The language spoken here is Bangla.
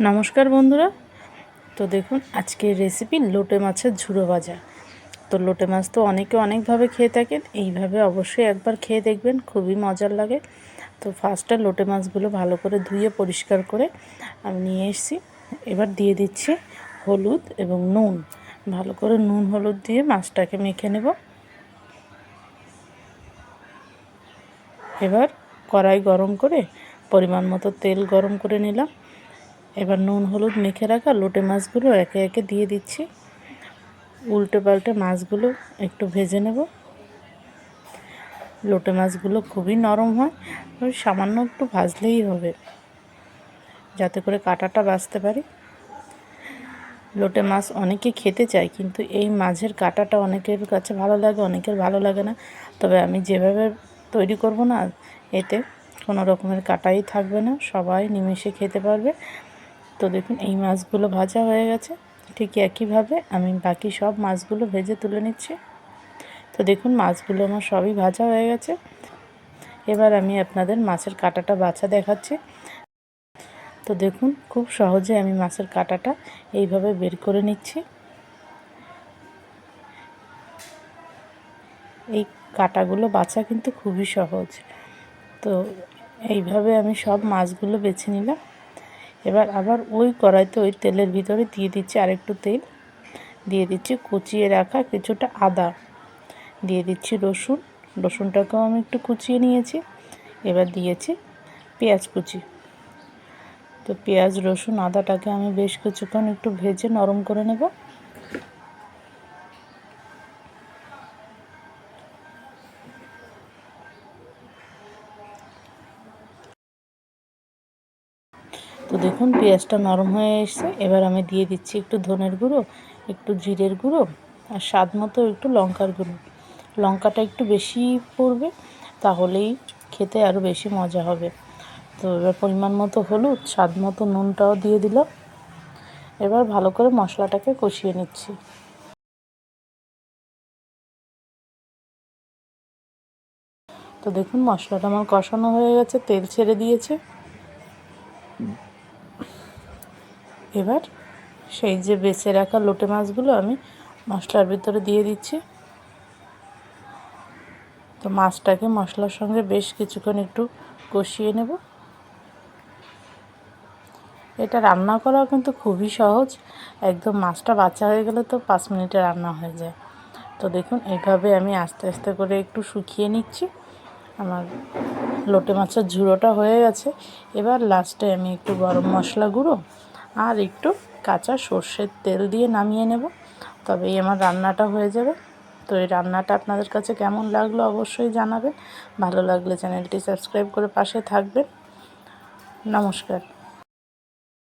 নমস্কার বন্ধুরা। তো দেখুন, আজকের রেসিপি লোটে মাছের ঝুড়ো ভাজা। তো লোটে মাছ তো অনেকে অনেকভাবে খেয়ে থাকেন, এইভাবে অবশ্যই একবার খেয়ে দেখবেন, খুবই মজার লাগে। তো ফার্স্টে লোটে মাছগুলো ভালো করে ধুয়ে পরিষ্কার করে আমি নিয়ে এসেছি। এবার দিয়ে দিচ্ছি হলুদ এবং নুন। ভালো করে নুন, হলুদ দিয়ে মাছটাকে মেখে নেব। এবার কড়াই গরম করে পরিমাণ মতো তেল গরম করে নিলাম। এবার নুন, হলুদ মেখে রাখা লোটে মাছগুলো একে একে দিয়ে দিচ্ছি। উল্টে পাল্টে মাছগুলো একটু ভেজে নেব। লোটে মাছগুলো খুবই নরম হয় ওই সামান্য একটু ভাজলেই হবে, যাতে করে কাটাটা বাঁচতে পারি। লোটে মাছ অনেকে খেতে চায়, কিন্তু এই মাছের কাটাটা অনেকের কাছে ভালো লাগে, অনেকের ভালো লাগে না। তবে আমি যেভাবে তৈরি করব না, এতে কোনো রকমের কাটাই থাকবে না, সবাই নিমেষে খেতে পারবে। তো দেখুন, এই মাছগুলো ভাজা হয়ে গেছে। ঠিক একইভাবে আমি বাকি সব মাছগুলো ভেজে তুলে নিচ্ছি। তো দেখুন, মাছগুলো আমার সবই ভাজা হয়ে গেছে। এবার আমি আপনাদের মাছের কাটাটা বাছা দেখাচ্ছি। তো দেখুন, খুব সহজে আমি মাছের কাটাটা এইভাবে বের করে নিচ্ছি। এই কাটাগুলো বাছা কিন্তু খুবই সহজ। তো এইভাবে আমি সব মাছগুলো বেছে নিলাম। এবার আবার ওই কড়াইতে ওই তেলের ভিতরে দিয়ে দিচ্ছি আরেকটু তেল। দিয়ে দিচ্ছি কুচিয়ে রাখা কিছুটা আদা। দিয়ে দিচ্ছি রসুন। রসুনটাকেও আমি একটু কুচিয়ে নিয়েছি। এবার দিয়েছি পেঁয়াজ কুচি। তো পেঁয়াজ, রসুন, আদাটাকে আমি বেশ কিছুক্ষণ একটু ভেজে নরম করে নেব। তো দেখুন, পেঁয়াজটা নরম হয়ে এসছে। এবার আমি দিয়ে দিচ্ছি একটু ধনের গুঁড়ো, একটু জিরের গুঁড়ো, আর স্বাদ মতো একটু লঙ্কার গুঁড়ো। লঙ্কাটা একটু বেশি পড়বে, তাহলেই খেতে আরও বেশি মজা হবে। তো এবার পরিমাণ মতো হলুদ, স্বাদ মতো নুনটাও দিয়ে দিলাম। এবার ভালো করে মশলাটাকে কষিয়ে নিচ্ছি। তো দেখুন, মশলাটা আমার কষানো হয়ে গেছে, তেল ছেড়ে দিয়েছে। এবার সেই যে বেছে রাখা লোটে মাছগুলো আমি মশলার ভিতরে দিয়ে দিচ্ছি। তো মাছটাকে মশলার সঙ্গে বেশ কিছুক্ষণ একটু কষিয়ে নেব। এটা রান্না করা কিন্তু খুবই সহজ। একদম মাছটা বাচ্চা হয়ে গেলে তো পাঁচ মিনিটে রান্না হয়ে যায়। তো দেখুন এইভাবে আমি আস্তে আস্তে করে একটু শুকিয়ে নিচ্ছি। আমার লোটে মাছের ঝুড়োটা হয়ে গেছে। এবার লাস্টে আমি একটু গরম মশলা গুঁড়ো আর একটু কাঁচা সর্ষের তেল দিয়ে নামিয়ে নেব। তবেই আমার রান্নাটা হয়ে যাবে। তো এই রান্নাটা আপনাদের কাছে কেমন লাগল অবশ্যই জানাবেন। ভালো লাগলে চ্যানেলটি সাবস্ক্রাইব করে পাশে থাকবেন। নমস্কার।